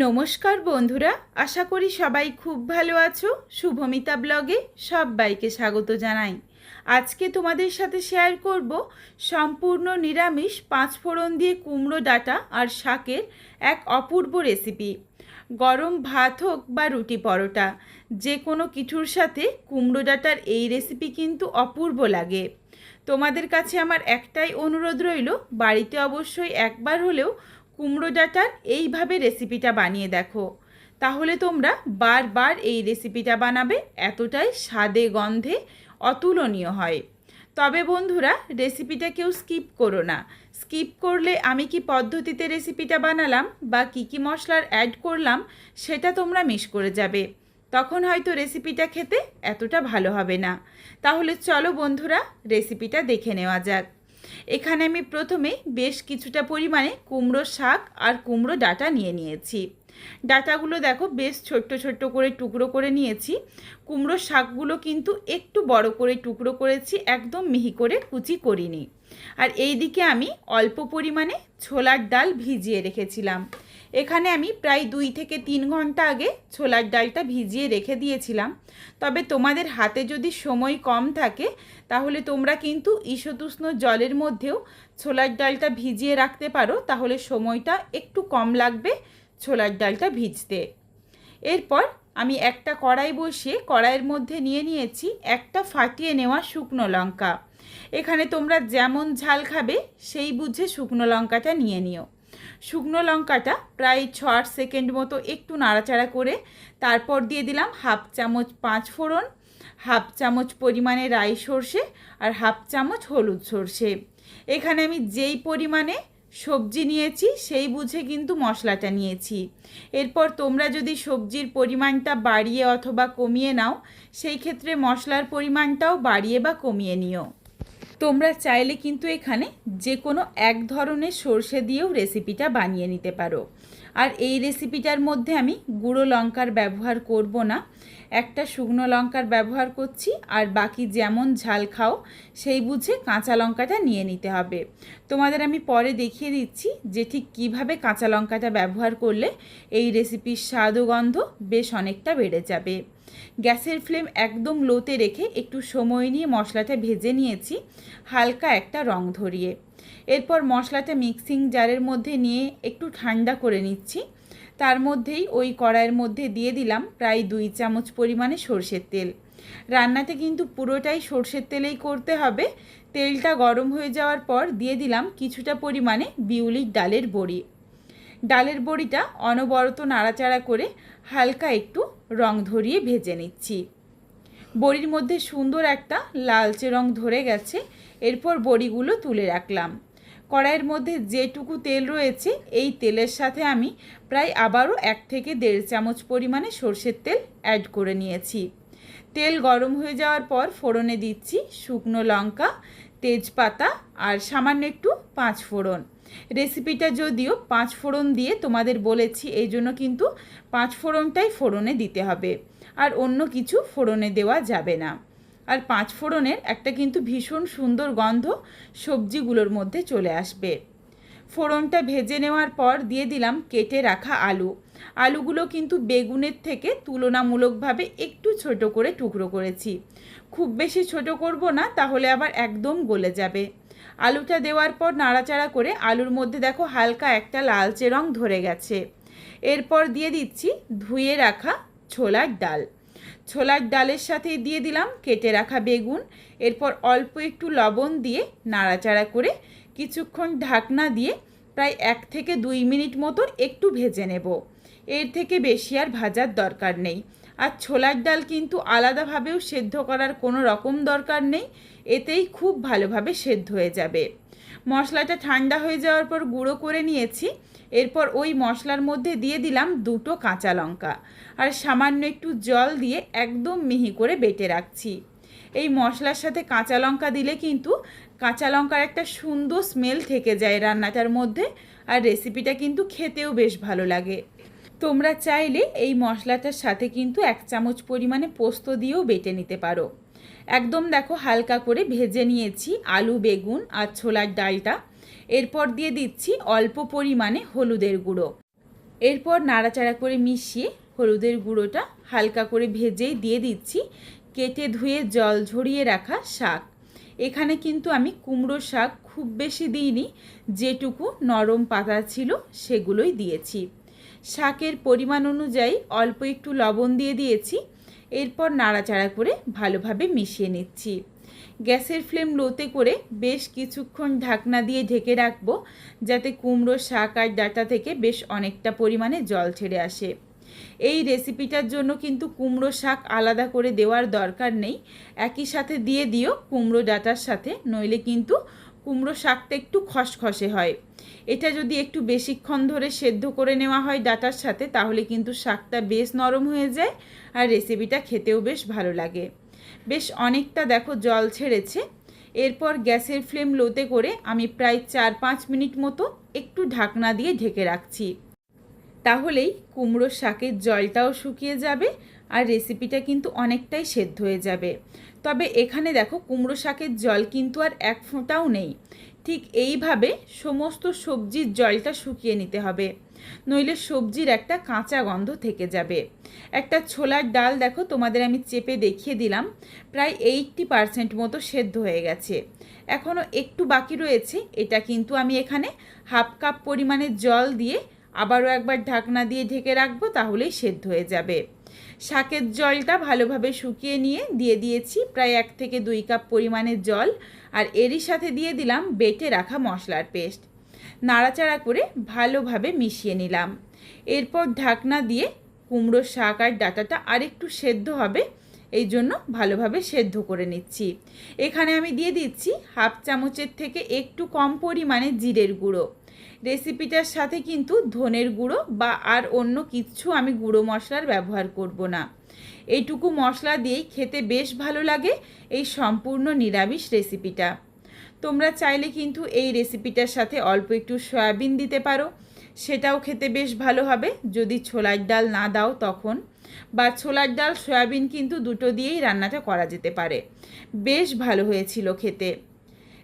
নমস্কার বন্ধুরা, আশা করি সবাই খুব ভালো আছো। শুভমিতা ব্লগে সবাইকে স্বাগত জানাই। আজকে তোমাদের সাথে শেয়ার করব সম্পূর্ণ নিরামিষ পাঁচফোড়ন দিয়ে কুমড়ো ডাঁটা আর শাকের এক অপূর্ব রেসিপি গরম ভাত হোক বা রুটি পরোটা, যে কোনো কিছুর সাথে কুমড়ো ডাঁটার এই রেসিপি কিন্তু অপূর্ব লাগে। তোমাদের কাছে আমার একটাই অনুরোধ রইল, বাড়িতে অবশ্যই একবার হলেও কুমড়ো ডাটার এইভাবে রেসিপিটা বানিয়ে দেখো। তাহলে তোমরা বারবার এই রেসিপিটা বানাবে, এতটাই স্বাদে গন্ধে অতুলনীয় হয়। তবে বন্ধুরা রেসিপিটা কেউ স্কিপ করো না। স্কিপ করলে আমি কি পদ্ধতিতে রেসিপিটা বানালাম বা কী কী মশলার অ্যাড করলাম, সেটা তোমরা মিস করে যাবে। তখন হয়তো রেসিপিটা খেতে এতটা ভালো হবে না। তাহলে চলো বন্ধুরা রেসিপিটা দেখে নেওয়া যাক। এখানে আমি প্রথমে বেশ কিছুটা পরিমাণে কুমড়ো শাক আর কুমড়ো ডাটা নিয়ে নিয়েছি। ডাটাগুলো দেখো বেশ ছোট্ট ছোট্ট করে টুকরো করে নিয়েছি। কুমড়ো শাকগুলো কিন্তু একটু বড় করে টুকরো করেছি, একদম মিহি করে কুচি করিনি। আর এই দিকে আমি অল্প পরিমাণে ছোলার ডাল ভিজিয়ে রেখেছিলাম। এখানে আমি প্রায় দুই থেকে তিন ঘণ্টা আগে ছোলার ডালটা ভিজিয়ে রেখে দিয়েছিলাম। তবে তোমাদের হাতে যদি সময় কম থাকে, তাহলে তোমরা কিন্তু ঈশতুষ্ণ জলের মধ্যেও ছোলার ডালটা ভিজিয়ে রাখতে পারো, তাহলে সময়টা একটু কম লাগবে ছোলার ডালটা ভিজতে। এরপর আমি একটা কড়াই বসিয়ে কড়াইয়ের মধ্যে নিয়ে নিয়েছি একটা ফাটিয়ে নেওয়া শুকনো লঙ্কা। এখানে তোমরা যেমন ঝাল খাবে, সেই বুঝে শুকনো লঙ্কাটা নিয়ে নিও। শুকনো লঙ্কাটা প্রায় ছ আট সেকেন্ড মতো একটু নাড়াচাড়া করে, তারপর দিয়ে দিলাম হাফ চামচ পাঁচ ফোড়ন, হাফ চামচ পরিমাণে রাই সর্ষে আর হাফ চামচ হলুদ সর্ষে। এখানে আমি যেই পরিমাণে সবজি নিয়েছি, সেই বুঝে কিন্তু মশলাটা নিয়েছি। এরপর তোমরা যদি সবজির পরিমাণটা বাড়িয়ে অথবা কমিয়ে নাও, সেই ক্ষেত্রে মশলার পরিমাণটাও বাড়িয়ে বা কমিয়ে নিও। তোমরা চাইলে কিন্তু এখানে যে কোনো এক ধরনের সর্ষে দিয়েও রেসিপিটা বানিয়ে নিতে পারো। আর এই রেসিপিটার মধ্যে আমি গুঁড়ো লঙ্কার ব্যবহার করব না। একটা শুকনো লঙ্কার ব্যবহার করছি, আর বাকি যেমন ঝাল খাও, সেই বুঝে কাঁচা লঙ্কাটা নিয়ে নিতে হবে। তোমাদের আমি পরে দেখিয়ে দিচ্ছি যে ঠিক কীভাবে কাঁচা লঙ্কাটা ব্যবহার করলে এই রেসিপির স্বাদ ও গন্ধ বেশ অনেকটা বেড়ে যাবে। গ্যাসের ফ্লেম একদম লোতে রেখে একটু সময় নিয়ে মশলাটা ভেজে নিয়েছি, হালকা একটা রং ধরিয়ে। এরপর মশলাটা মিক্সিং জারের মধ্যে নিয়ে একটু ঠান্ডা করে নিচ্ছি। তার মধ্যেই ওই কড়াইয়ের মধ্যে দিয়ে দিলাম প্রায় দুই চামচ পরিমাণে সর্ষের তেল। রান্নাতে কিন্তু পুরোটাই সর্ষের তেলেই করতে হবে। তেলটা গরম হয়ে যাওয়ার পর দিয়ে দিলাম কিছুটা পরিমাণে বিউলির ডালের বড়ি। ডালের বড়িটা অনবরত নাড়াচাড়া করে হালকা একটু রং ধরিয়ে ভেজে নিচ্ছি। বড়ির মধ্যে সুন্দর একটা লালচে রং ধরে গেছে, এরপর বড়িগুলো তুলে রাখলাম। কড়াইয়ের মধ্যে যেটুকু তেল রয়েছে, এই তেলের সাথে আমি প্রায় আবারও এক থেকে দেড় চামচ পরিমাণে সর্ষের তেল অ্যাড করে নিয়েছি। তেল গরম হয়ে যাওয়ার পর ফোড়নে দিচ্ছি শুকনো লঙ্কা, তেজপাতা আর সামান্য একটু পাঁচ ফোড়ন রেসিপিটা যদিও পাঁচ ফোড়ন দিয়ে তোমাদের বলেছি, এই জন্য কিন্তু পাঁচ ফোড়নটাই ফোড়নে দিতে হবে। আর অন্য কিছু ফোড়নে দেওয়া যাবে না। আর পাঁচ ফোড়নের একটা কিন্তু ভীষণ সুন্দর গন্ধ সবজিগুলোর মধ্যে চলে আসবে। ফোড়নটা ভেজে নেওয়ার পর দিয়ে দিলাম কেটে রাখা আলু। আলুগুলো কিন্তু বেগুনের থেকে তুলনামূলকভাবে একটু ছোট করে টুকরো করেছি। খুব বেশি ছোট করব না, তাহলে আবার একদম গলে যাবে। আলুটা দেওয়ার পর নাড়াচাড়া করে আলুর মধ্যে দেখো হালকা একটা লালচে রং ধরে গেছে। এরপর দিয়ে দিচ্ছি ধুয়ে রাখা ছোলার ডাল। ছোলার ডালের সাথে দিয়ে দিলাম কেটে রাখা বেগুন। এরপর অল্প একটু লবণ দিয়ে নাড়াচাড়া করে কিছুক্ষণ ঢাকনা দিয়ে প্রায় এক থেকে দুই মিনিট মতো একটু ভেজে নেব। এর থেকে বেশি আর ভাজার দরকার নেই। আর ছোলার ডাল কিন্তু আলাদাভাবেও সেদ্ধ করার কোনো রকম দরকার নেই, এতেই খুব ভালোভাবে সেদ্ধ হয়ে যাবে। মশলাটা ঠান্ডা হয়ে যাওয়ার পর গুঁড়ো করে নিয়েছি, এরপর ওই মশলার মধ্যে দিয়ে দিলাম দুটো কাঁচা লঙ্কা, আর সামান্য একটু জল দিয়ে একদম মিহি করে বেটে রাখছি। এই মশলার সাথে কাঁচা লঙ্কা দিলে কিন্তু কাঁচা লঙ্কার একটা সুন্দর স্মেল থেকে যায় রান্নাটার মধ্যে, আর রেসিপিটা কিন্তু খেতেও বেশ ভালো লাগে। তোমরা চাইলে এই মশলাটার সাথে কিন্তু এক চামচ পরিমাণে পোস্ত দিয়েও বেটে নিতে পারো। একদম দেখো হালকা করে ভেজে নিয়েছি আলু, বেগুন আর ছোলার ডালটা। এরপর দিয়ে দিচ্ছি অল্প পরিমাণে হলুদের গুঁড়ো। এরপর নাড়াচাড়া করে মিশিয়ে হলুদের গুঁড়োটা হালকা করে ভেজেই দিয়ে দিচ্ছি কেটে ধুয়ে জল ঝরিয়ে রাখা শাক। এখানে কিন্তু আমি কুমড়ো শাক খুব বেশি দিইনি, যেটুকু নরম পাতা ছিল সেগুলোই দিয়েছি। শাকের পরিমাণ অনুযায়ী অল্প একটু লবণ দিয়ে দিয়েছি। এরপর নাড়াচাড়া করে ভালোভাবে মিশিয়ে নিচ্ছি। গ্যাসের ফ্লেম লোতে করে বেশ কিছুক্ষণ ঢাকনা দিয়ে ঢেকে রাখব, যাতে কুমড়ো শাক আর ডাটা থেকে বেশ অনেকটা পরিমাণে জল ছেড়ে আসে। এই রেসিপিটার জন্য কিন্তু কুমড়ো শাক আলাদা করে দেওয়ার দরকার নেই। একই সাথে দিয়ে দিও কুমড়ো ডাটার সাথে, নইলে কিন্তু কুমড়ো শাকটা একটু খসখসে হয়। এটা যদি একটু বেশিক্ষণ ধরে সেদ্ধ করে নেওয়া হয় ডাটার সাথে, তাহলে কিন্তু শাকটা বেশ নরম হয়ে যায় আর রেসিপিটা খেতেও বেশ ভালো লাগে। বেশ অনেকটা দেখো জল ছেড়েছে। এরপর গ্যাসের ফ্লেম লোতে করে আমি প্রায় চার পাঁচ মিনিট মতো একটু ঢাকনা দিয়ে ঢেকে রাখছি। তাহলেই কুমড়ো শাকের জলটাও শুকিয়ে যাবে আর রেসিপিটা কিন্তু অনেকটাই সেদ্ধ হয়ে যাবে। তবে এখানে দেখো, কুমড়ো শাকের জল কিন্তু আর এক ফোঁটাও নেই। ঠিক এইভাবে সমস্ত সবজির জলটা শুকিয়ে নিতে হবে। নইলে সবজির একটা কাঁচা গন্ধ থেকে যাবে। একটা ছোলার ডাল দেখো, তোমাদের আমি চেপে দেখিয়ে দিলাম, প্রায় এইটটি পারসেন্ট মতো সেদ্ধ হয়ে গেছে। এখনও একটু বাকি রয়েছে, এটা কিন্তু আমি এখানে হাফ কাপ পরিমাণে জল দিয়ে আবারও একবার ঢাকনা দিয়ে ঢেকে রাখব, তাহলেই সেদ্ধ হয়ে যাবে। শাকের জলটা ভালোভাবে শুকিয়ে নিয়ে দিয়ে দিয়েছি, প্রায় এক থেকে দুই কাপ পরিমাণের জল, আর এরই সাথে দিয়ে দিলাম বেটে রাখা মশলার পেস্ট। নাড়াচাড়া করে ভালোভাবে মিশিয়ে নিলাম। এরপর ঢাকনা দিয়ে কুমড়ো শাক আর ডাটাটা আরেকটু সেদ্ধ হবে, এই জন্য ভালোভাবে সেদ্ধ করে নিচ্ছি। এখানে আমি দিয়ে দিচ্ছি হাফ চামচের থেকে একটু কম পরিমাণে জিরের গুঁড়ো। রেসিপিটার সাথে কিন্তু ধনের গুঁড়ো বা আর অন্য কিছু আমি গুঁড়ো মশলার ব্যবহার করব না। এইটুকু মশলা দিয়েই খেতে বেশ ভালো লাগে এই সম্পূর্ণ নিরামিষ রেসিপিটা তোমরা চাইলে কিন্তু এই রেসিপিটার সাথে অল্প একটু সয়াবিন দিতে পারো। সেটাও খেতে বেশ ভালো হবে। যদি ছোলার ডাল না দাও তখন বা ছোলার ডাল, সয়াবিন কিন্তু দুটো দিয়েই রান্নাটা করা যেতে পারে। বেশ ভালো হয়েছিল খেতে।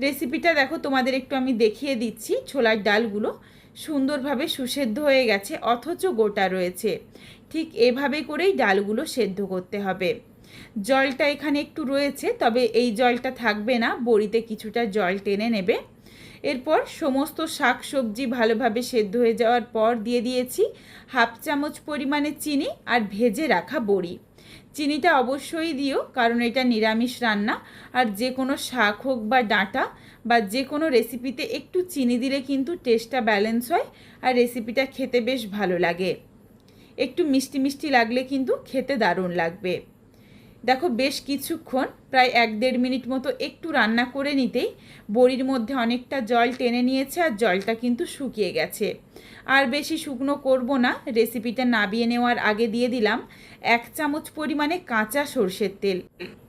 রেসিপিটা দেখো, তোমাদের একটু আমি দেখিয়ে দিচ্ছি ছোলার ডালগুলো। সুন্দরভাবে সুসেদ্ধ হয়ে গেছে, অথচ গোটা রয়েছে। ঠিক এভাবে করেই ডালগুলো সেদ্ধ করতে হবে। জলটা এখানে একটু রয়েছে, তবে এই জলটা থাকবে না, বড়িতে কিছুটা জল টেনে নেবে। এরপর সমস্ত শাক সবজি ভালোভাবে সেদ্ধ হয়ে যাওয়ার পর দিয়ে দিয়েছি হাফ চামচ পরিমাণে চিনি আর ভেজে রাখা বড়ি। চিনিটা অবশ্যই দিও, কারণ এটা নিরামিষ রান্না। আর যে কোনো শাক হোক বা ডাঁটা বা যে কোনো রেসিপিতে একটু চিনি দিলে কিন্তু টেস্টটা ব্যালেন্স হয় আর রেসিপিটা খেতে বেশ ভালো লাগে। একটু মিষ্টি মিষ্টি লাগলে কিন্তু খেতে দারুণ লাগবে। দেখো বেশ কিছুক্ষণ, প্রায় এক দেড় মিনিট মতো একটু রান্না করে নিতেই বড়ির মধ্যে অনেকটা জল টেনে নিয়েছে আর জলটা কিন্তু শুকিয়ে গেছে। আর বেশি শুকনো করব না রেসিপিটা নাবিয়ে নেওয়ার আগে দিয়ে দিলাম এক চামচ পরিমাণে কাঁচা সর্ষের তেল।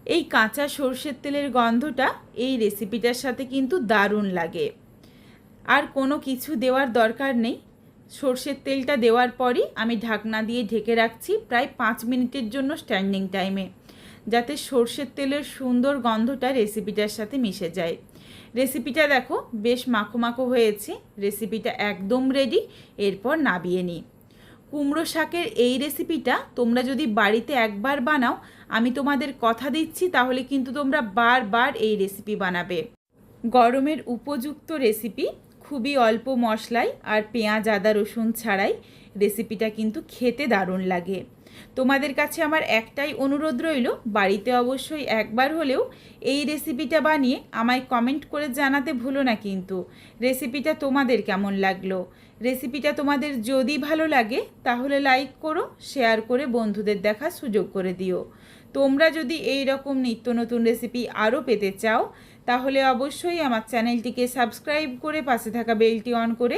এই কাঁচা সর্ষের তেলের গন্ধটা এই রেসিপিটার সাথে কিন্তু দারুণ লাগে। আর কোনো কিছু দেওয়ার দরকার নেই। সর্ষের তেলটা দেওয়ার পরই আমি ঢাকনা দিয়ে ঢেকে রাখছি প্রায় পাঁচ মিনিটের জন্য স্ট্যান্ডিং টাইমে যাতে সর্ষের তেলের সুন্দর গন্ধটা রেসিপিটার সাথে মিশে যায়। রেসিপিটা দেখো, বেশ মাখো মাখো হয়েছে। রেসিপিটা একদম রেডি এরপর নাবিয়ে নিই। কুমড়ো শাকের এই রেসিপিটা তোমরা যদি বাড়িতে একবার বানাও, আমি তোমাদের কথা দিচ্ছি, তাহলে কিন্তু তোমরা বারবার এই রেসিপি বানাবে। গরমের উপযুক্ত রেসিপি, খুবই অল্প মশলায় আর পেঁয়াজ, আদা, রসুন ছাড়াই রেসিপিটা কিন্তু খেতে দারুণ লাগে। তোমাদের কাছে আমার একটাই অনুরোধ রইল, বাড়িতে অবশ্যই একবার হলেও এই রেসিপিটা বানিয়ে আমায় কমেন্ট করে জানাতে ভুলো না কিন্তু। রেসিপিটা তোমাদের কেমন লাগল? রেসিপিটা তোমাদের যদি ভালো লাগে, তাহলে লাইক করো শেয়ার করে বন্ধুদের দেখার সুযোগ করে দিও। তোমরা যদি এই রকম নিত্য নতুন রেসিপি আরও পেতে চাও, তাহলে অবশ্যই আমার চ্যানেলটিকে সাবস্ক্রাইব করে পাশে থাকা বেলটি অন করে